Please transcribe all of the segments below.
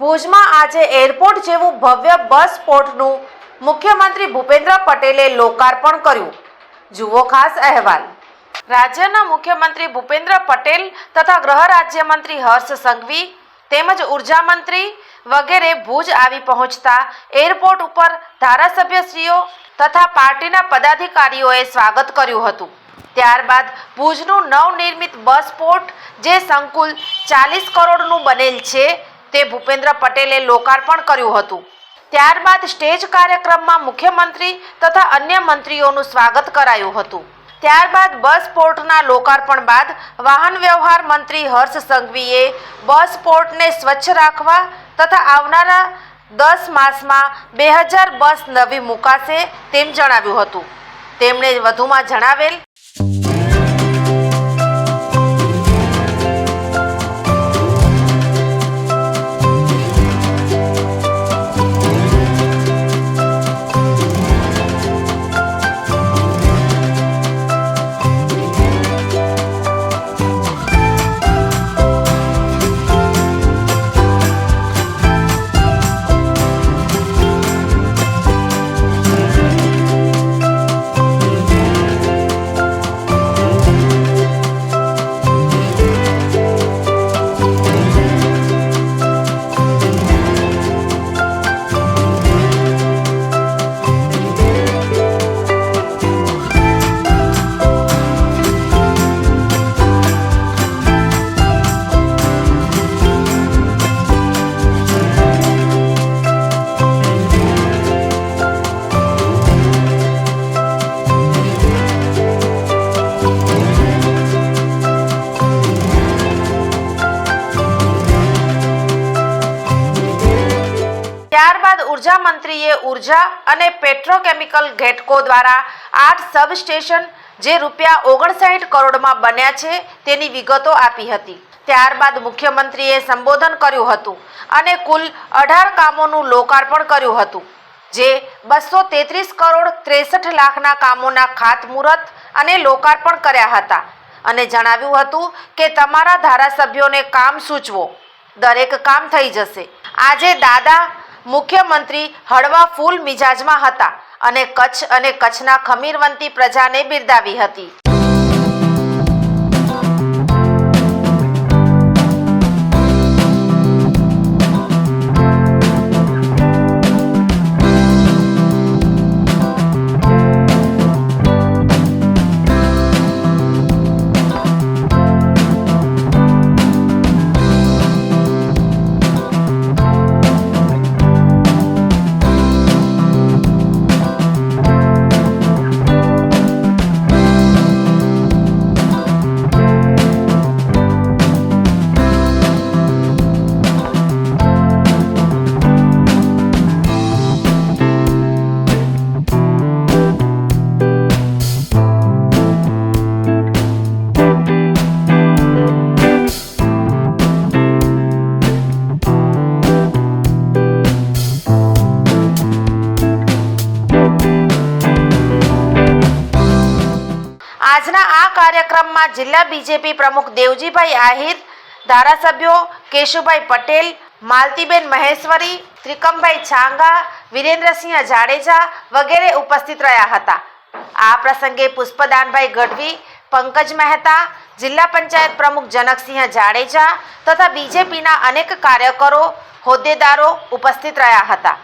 ભુજમાં આજે એરપોર્ટ જેવું ભવ્ય બસ પોર્ટનું મુખ્યમંત્રી ભૂપેન્દ્ર પટેલે લોકાર્પણ કર્યું. જુઓ ખાસ અહેવાલ. રાજ્યના મુખ્યમંત્રી ભૂપેન્દ્ર પટેલ તથા ગૃહ રાજ્યમંત્રી હર્ષ સંઘવી તેમજ ઊર્જા મંત્રી વગેરે ભુજ આવી પહોંચતા એરપોર્ટ ઉપર ધારાસભ્યશ્રીઓ તથા પાર્ટીના પદાધિકારીઓએ સ્વાગત કર્યું હતું. ત્યારબાદ ભુજનું નવનિર્મિત બસ પોર્ટ જે સંકુલ ચાલીસ કરોડનું બનેલ છે તે ભૂપેન્દ્ર પટેલે લોકાર્પણ કર્યું હતું. ત્યારબાદ સ્ટેજ કાર્યક્રમમાં મુખ્યમંત્રી તથા અન્ય મંત્રીઓનું સ્વાગત કરાયું હતું. ત્યારબાદ બસ પોર્ટના લોકાર્પણ બાદ વાહન વ્યવહાર મંત્રી હર્ષ સંઘવીએ બસ પોર્ટને સ્વચ્છ રાખવા તથા આવનારા દસ માસમાં બે હજાર બસ નવી મુકાશે તેમ જણાવ્યું હતું. તેમણે વધુમાં જણાવેલ મંત્રીએ ઊર્જા અને પેટ્રોકેમિકલ ઘેટકો દ્વારા આઠ સબસ્ટેશન જે રૂપિયા ઓગણસાઠ કરોડમાં બન્યા છે તેની વિગતો આપી હતી. ત્યારબાદ મુખ્યમંત્રીએ સંબોધન કર્યું હતું અને કુલ અઢાર કામોનું લોકાર્પણ કર્યું હતું, જે બસો તેત્રીસ કરોડ ત્રેસઠ લાખના કામોના ખાતમુહૂર્ત અને લોકાર્પણ કર્યા હતા. અને જણાવ્યું હતું કે તમારા ધારાસભ્યોને કામ સૂચવો. દરેક કામ થઈ જશે. આજે દાદા મુખ્યમંત્રી હળવા ફૂલ મિજાજમાં હતા અને કચ્છ અને કચ્છના ખમીરવંતી પ્રજાને બિરદાવી હતી. કાર્યક્રમમાં જિલ્લા બીજેપી પ્રમુખ દેવજીભાઈ આહિર, ધારાસભ્યો કેશુભાઈ પટેલ, માલતીબેન મહેશ્વરી, ત્રિકમભાઈ છાંગા, વિરેન્દ્રસિંહ જાડેજા વગેરે ઉપસ્થિત રહ્યા હતા. આ પ્રસંગે પુષ્પદાનભાઈ ગઢવી, પંકજ મહેતા, જિલ્લા પંચાયત પ્રમુખ જનકસિંહ જાડેજા તથા બીજેપીના અનેક કાર્યકરો, હોદ્દેદારો ઉપસ્થિત રહ્યા હતા.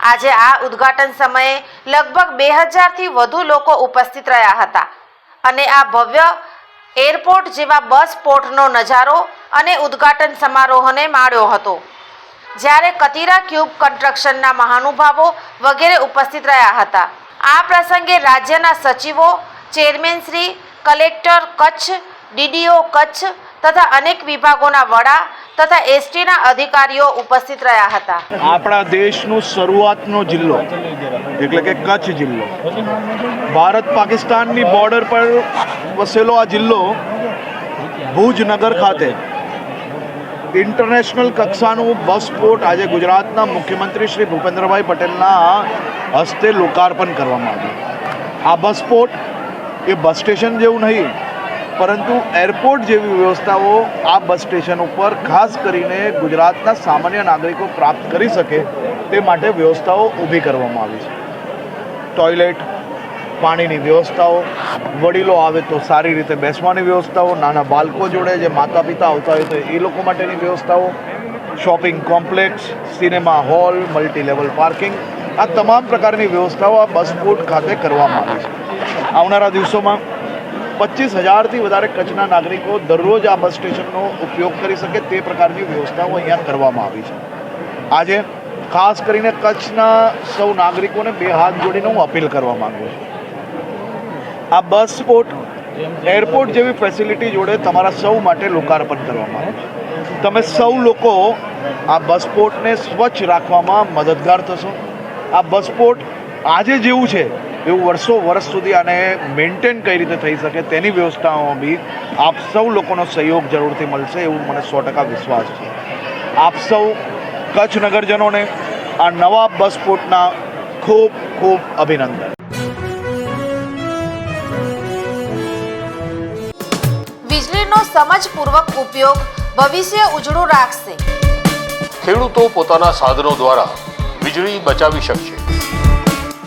આજે આ ઉદ્ઘાટન સમયે લગભગ બે હજારથી વધુ લોકો ઉપસ્થિત રહ્યા હતા. અને આ ભવ્ય એરપોર્ટ જેવા બસ પોર્ટનો નજારો અને ઉદ્ઘાટન સમારોહને માણ્યો હતો. જ્યારે કતિરા ક્યુબ કન્સ્ટ્રક્શનના મહાનુભાવો વગેરે ઉપસ્થિત રહ્યા હતા. આ પ્રસંગે રાજ્યના સચિવો, chairman Shri, collector Kutch, DDO Kutch તથા અનેક વિભાગોના વડા તથા એસટીના અધિકારીઓ ઉપસ્થિત રહ્યા હતા. આપણા દેશનું શરૂઆતનો જિલ્લો, એટલે કે કચ્છ જિલ્લો. ભારત પાકિસ્તાનની બોર્ડર પર વસેલો આ જિલ્લો, ભુજ નગર ખાતે ઇન્ટરનેશનલ કક્ષાનું બસ પોર્ટ આજે ગુજરાતના મુખ્યમંત્રી શ્રી ભૂપેન્દ્રભાઈ પટેલના હસ્તે લોકાર્પણ કરવામાં આવ્યું. આ બસ પોર્ટ એ બસ સ્ટેશન જેવું નહીં પરંતુ એરપોર્ટ જેવી વ્યવસ્થાઓ આ બસ સ્ટેશન ઉપર ખાસ કરીને ગુજરાતના સામાન્ય નાગરિકો પ્રાપ્ત કરી શકે તે માટે વ્યવસ્થાઓ ઊભી કરવામાં આવી છે. ટોયલેટ પાણીની વ્યવસ્થાઓ, વડીલો આવે તો સારી રીતે બેસવાની વ્યવસ્થાઓ, નાના બાળકો જોડે જે માતા પિતા આવતા હોય તો એ લોકો માટેની વ્યવસ્થાઓ shopping complex cinema hall multi level parking આ તમામ પ્રકારની વ્યવસ્થાઓ આ બસ પોર્ટ ખાતે કરવામાં આવી છે. આવનારા દિવસોમાં પચીસ હજારથી વધારે કચ્છના નાગરિકો દરરોજ આ બસ સ્ટેશનનો ઉપયોગ કરી શકે તે પ્રકારની વ્યવસ્થાઓ અહીંયા કરવામાં આવી છે. આજે ખાસ કરીને કચ્છના સૌ નાગરિકોને બે હાથ જોડીને હું અપીલ કરવા માંગુ છું. આ બસ સ્પોટ એરપોર્ટ જેવી ફેસિલિટી જોડે તમારા સૌ માટે લોકાર્પણ કરવામાં આવે છે. તમે સૌ લોકો આ બસ પોર્ટને સ્વચ્છ રાખવામાં મદદગાર થશો. આ બસ પોર્ટ આજે જેવું છે એવું વર્ષો વર્ષ સુધી આને મેન્ટેન કઈ રીતે થઈ શકે તેની વ્યવસ્થાઓમાં બી આપ સૌ લોકોનો સહયોગ જરૂરથી મળશે એવું મને સો ટકા વિશ્વાસ છે. આપ સૌ કચ્છ નગરજનોને આ નવા બસ પોર્ટના ખૂબ ખૂબ અભિનંદન. વીજળીનો સમજપૂર્વક ઉપયોગ ભવિષ્ય ઉજળું રાખશે. ખેડૂતો પોતાના સાધનો દ્વારા વીજળી બચાવી શકશે.